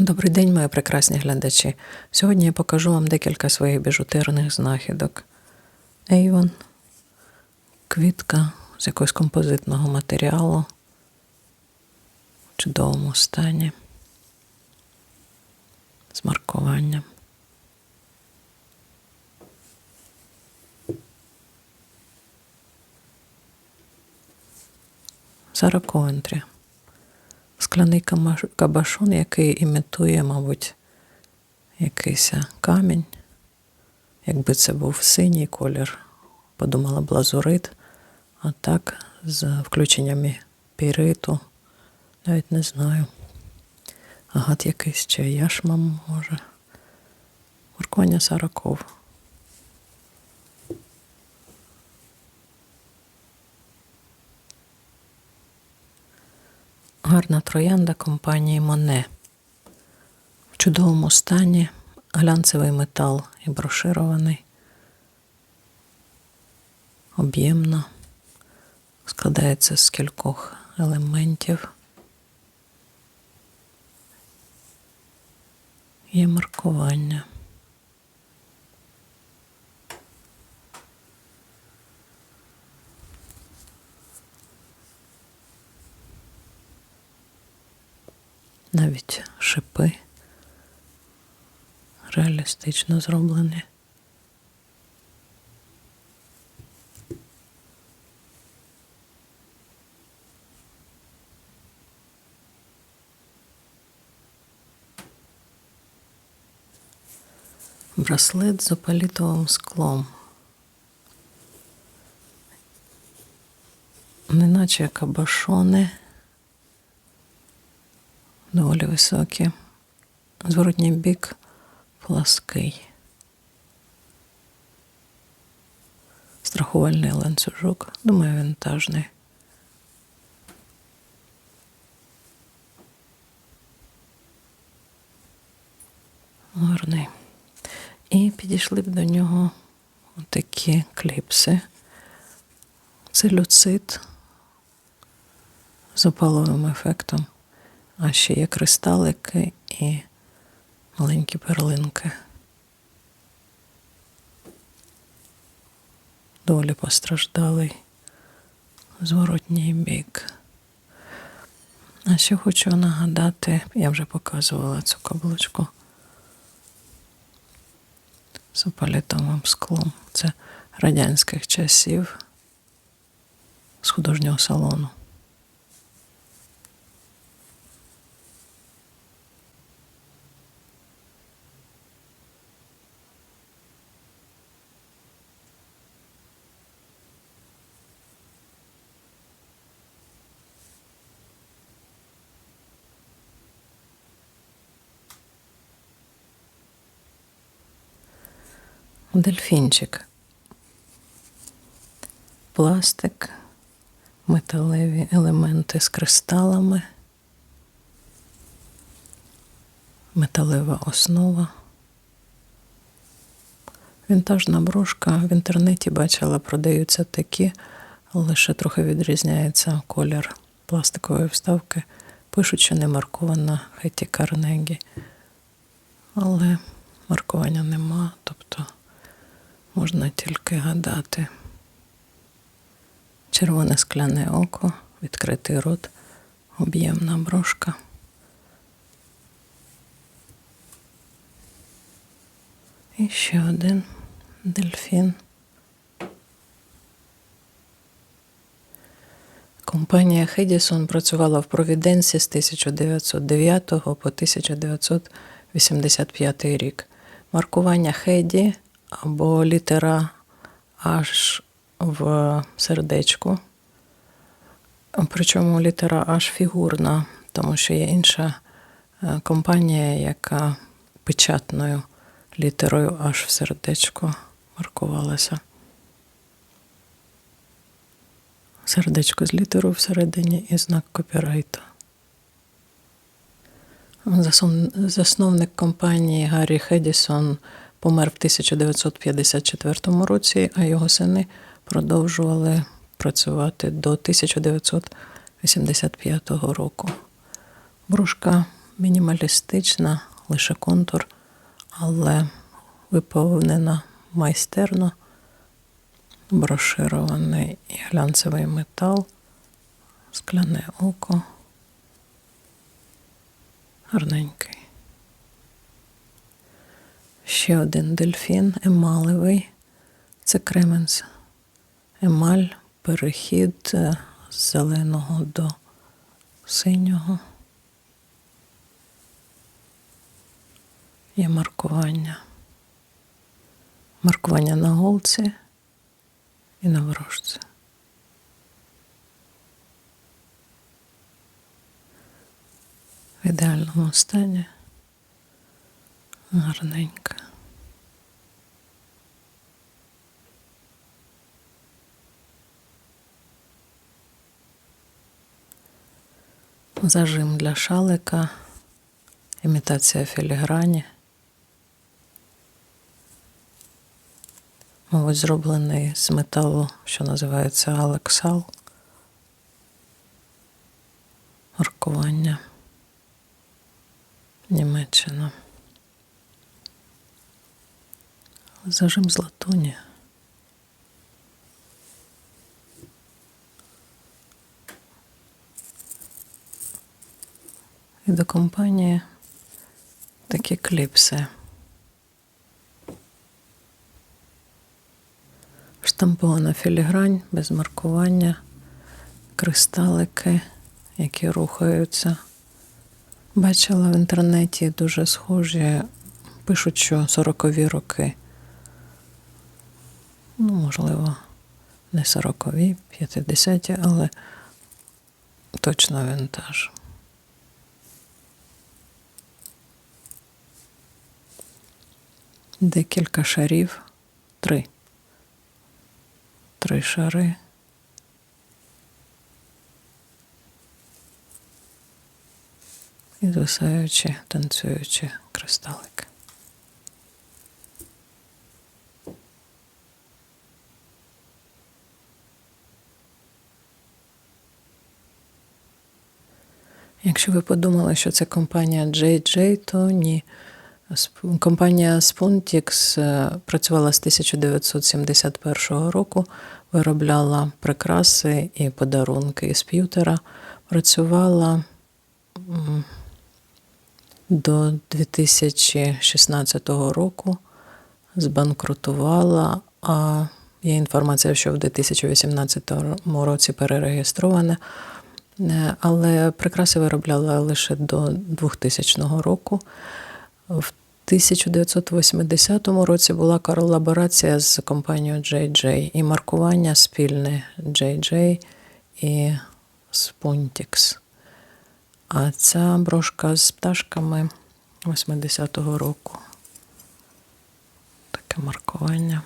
Добрий день, мої прекрасні глядачі. Сьогодні я покажу вам декілька своїх біжутерних знахідок. Avon, квітка з якогось композитного матеріалу в чудовому стані, з маркуванням. Сара Коентрі. Скляний кабашон, який імітує, мабуть, якийсь камінь. Якби це був синій колір, подумала б лазурит, а так з включеннями піриту, навіть не знаю. Агат якийсь чи яшмам може. Маркування Сараков. Гарна троянда компанії Моне. В чудовому стані глянцевий метал і броширований. Об'ємно. Складається з кількох елементів. Є маркування. Навіть шипи реалістично зроблені. Браслет з опалітовим склом. Неначе кабашони. Доволі високі. Зворотній бік плаский. Страхувальний ланцюжок. Думаю, вінтажний. Гарний. І підійшли б до нього такі кліпси. Це люцит з опаловим ефектом. А ще є кристалики і маленькі перлинки. Доволі постраждалий зворотній бік. А ще хочу нагадати, я вже показувала цю каблучку з опалітовим склом. Це радянських часів з художнього салону. Дельфінчик. Пластик, металеві елементи з кристалами, металева основа. Вінтажна брошка в інтернеті бачила, продаються такі, лише трохи відрізняється колір пластикової вставки. Пишуть, що не маркована Хеті Карнегі. Але маркування нема, тобто можна тільки гадати. Червоне скляне око, відкритий рот, об'ємна брошка. І ще один дельфін. Компанія Хедісон працювала в Провіденсі з 1909 по 1985 рік. Маркування Хеді або літера H в сердечку. Причому літера H фігурна, тому що є інша е, компанія, яка печатною літерою H в сердечку маркувалася. Сердечко з літерою всередині і знак копірайту. Засновник компанії Гаррі Хедісон помер в 1954 році, а його сини продовжували працювати до 1985 року. Брушка мінімалістична, лише контур, але виповнена майстерно, броширований і глянцевий метал, скляне око. Гарненький. Ще один дельфін емалевий. Це кременс. Емаль, перехід е, з зеленого до синього. Є маркування. Маркування на голці і на ворожці. В ідеальному стані. Гарненька. Зажим для шалика, імітація філіграні. Мабуть, зроблений з металу, що називається Алексал. Маркування. Німеччина. Зажим з латуні. І до компанії такі кліпси. Штампована філігрань без маркування, кристалики, які рухаються. Бачила в інтернеті дуже схожі, пишуть, що 40-ві роки. Ну, можливо, не 40-ві, 50-ті, але точно вінтаж. Декілька шарів, три. Три шари. І звисаючі, танцюючі кристалики. Якщо ви подумали, що це компанія JJ, то ні. Компанія Spontix е, працювала з 1971 року, виробляла прикраси і подарунки із п'ютера. Працювала до 2016 року, збанкрутувала, а є інформація, що в 2018 році перереєстрована. Е, Але прикраси виробляла лише до 2000 року. В 1980 році була колаборація з компанією JJ і маркування спільне JJ і Spuntix. А ця брошка з пташками 80-го року. Таке маркування.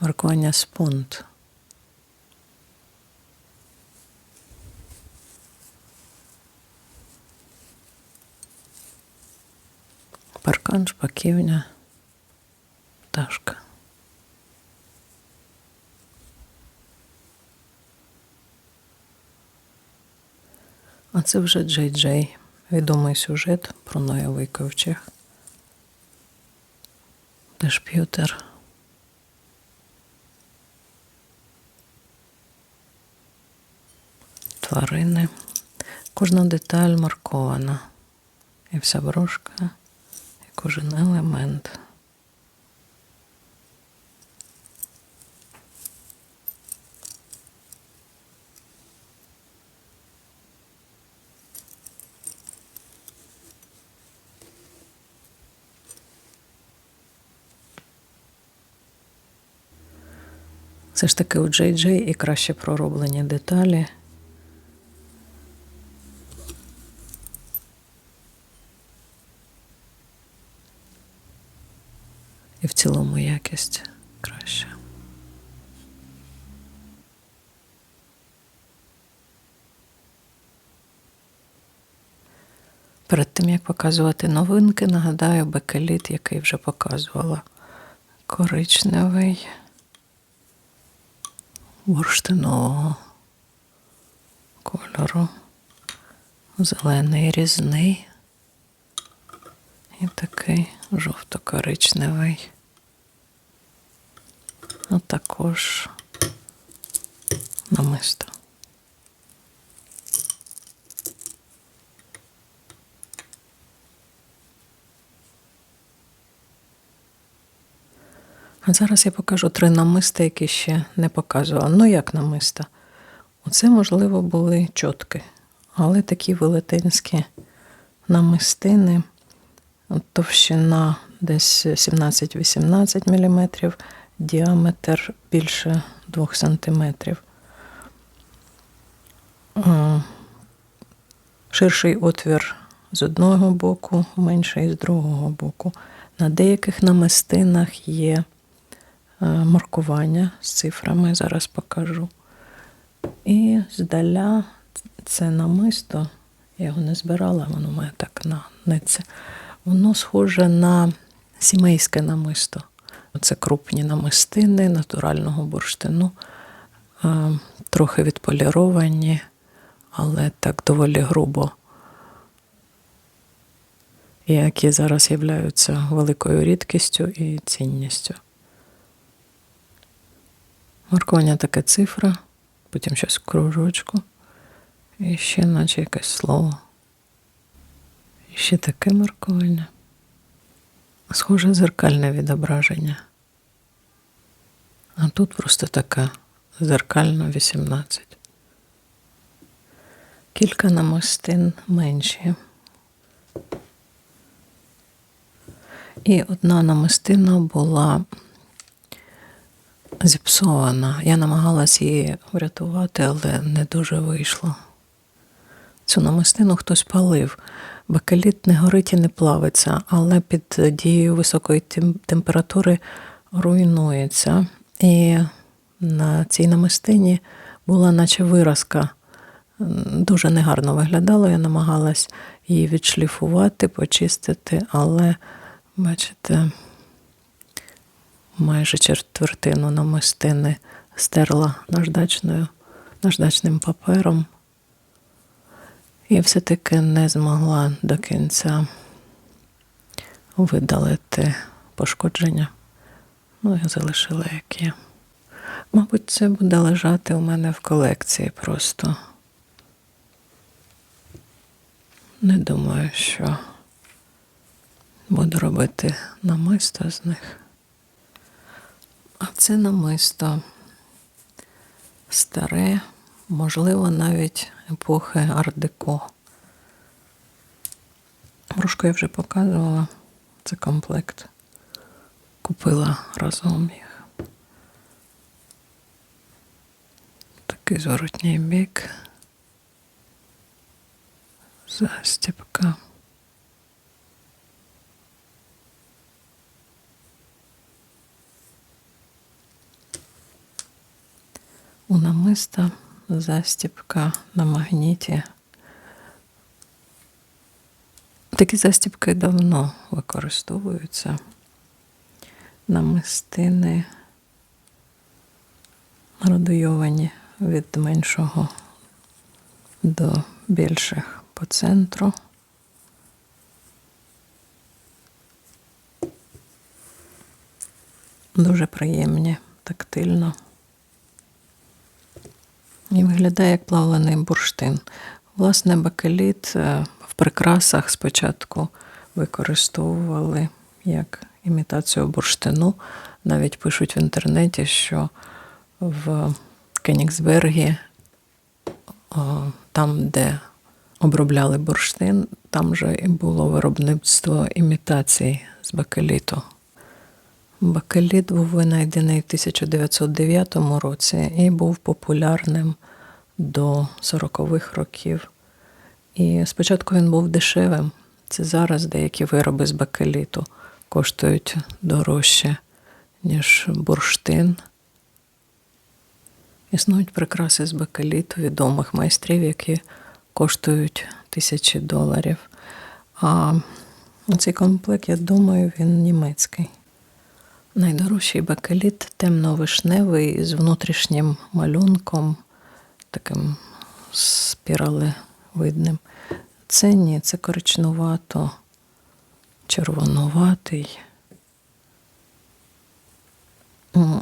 Маркування спунт. Паркан, шпаківня, пташка. А це вже Джей Джей. Відомий сюжет про Ноєвий ковчег. Теж п'ютер. Тварини. Кожна деталь маркована. І вся брошка, кожен елемент. Все ж таки у JJ і краще пророблені деталі. І в цілому якість краща. Перед тим як показувати новинки, нагадаю бекеліт, який вже показувала. Коричневий бурштинового кольору. Зелений різний. І такий жовто-коричневий. А також намисто. А зараз я покажу три намиста, які ще не показувала. Ну, як намиста? Оце, можливо, були чотки, але такі велетенські намистини. Товщина десь 17-18 мм, діаметр більше 2 см. Ширший отвір з одного боку, менший з другого боку. На деяких намистинах є е, маркування з цифрами, зараз покажу. І здаля це намисто, я його не збирала, воно мене так на нитці. Воно схоже на сімейське намисто. Це крупні намистини натурального бурштину, е, трохи відполіровані, але так доволі грубо. Які зараз являються великою рідкістю і цінністю. Маркування таке цифра, потім щось в кружочку, і ще наче якесь слово. І ще таке маркування. Схоже зеркальне відображення. А тут просто така зеркальна 18. Кілька намистин менші. І одна намистина була зіпсована. Я намагалась її врятувати, але не дуже вийшло. Цю намистину хтось палив. Бакеліт не горить і не плавиться, але під дією високої температури руйнується. І на цій намистині була наче виразка. Дуже негарно виглядало. Я намагалась її відшліфувати, почистити, але, бачите, майже четвертину намистини стерла наждачною, наждачним папером. І все-таки не змогла до кінця видалити пошкодження. Ну, я залишила як є. Мабуть, це буде лежати у мене в колекції просто. Не думаю, що буду робити намисто з них. А це намисто старе, можливо, навіть епохи ар-деко. Брошку я вже показувала. Це комплект. Купила разом їх. Такий зворотній бік. Застіпка. У намиста застіпка на магніті. Такі застіпки давно використовуються. Намистини радуйовані від меншого до більших по центру. Дуже приємні тактильно. І виглядає як плавлений бурштин. Власне, бакеліт е, в прикрасах спочатку використовували як імітацію бурштину. Навіть пишуть в інтернеті, що в Кенігсбергі, там, де обробляли бурштин, там же і було виробництво імітацій з бакеліту. Бакеліт був винайдений в 1909 році і був популярним до 40-х років. І спочатку він був дешевим. Це зараз деякі вироби з бакеліту коштують дорожче, ніж бурштин. Існують прикраси з бакеліту відомих майстрів, які коштують тисячі доларів. А цей комплект, я думаю, він німецький. Найдорожчий бакеліт темно-вишневий з внутрішнім малюнком, таким спіралевидним. Це ні, це коричнувато, червонуватий.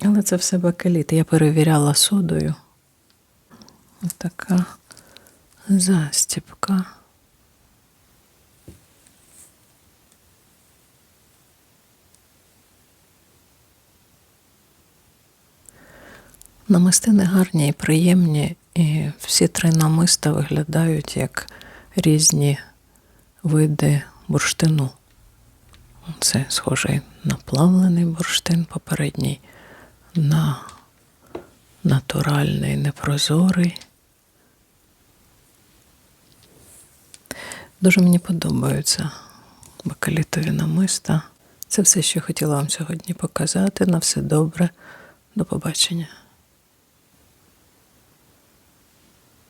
Але це все бакеліт. Я перевіряла содою. Така застіпка. Намистини гарні і приємні, і всі три намиста виглядають як різні види бурштину. Це схожий на плавлений бурштин попередній, на натуральний, непрозорий. Дуже мені подобаються бакалітові намиста. Це все, що я хотіла вам сьогодні показати. На все добре. До побачення.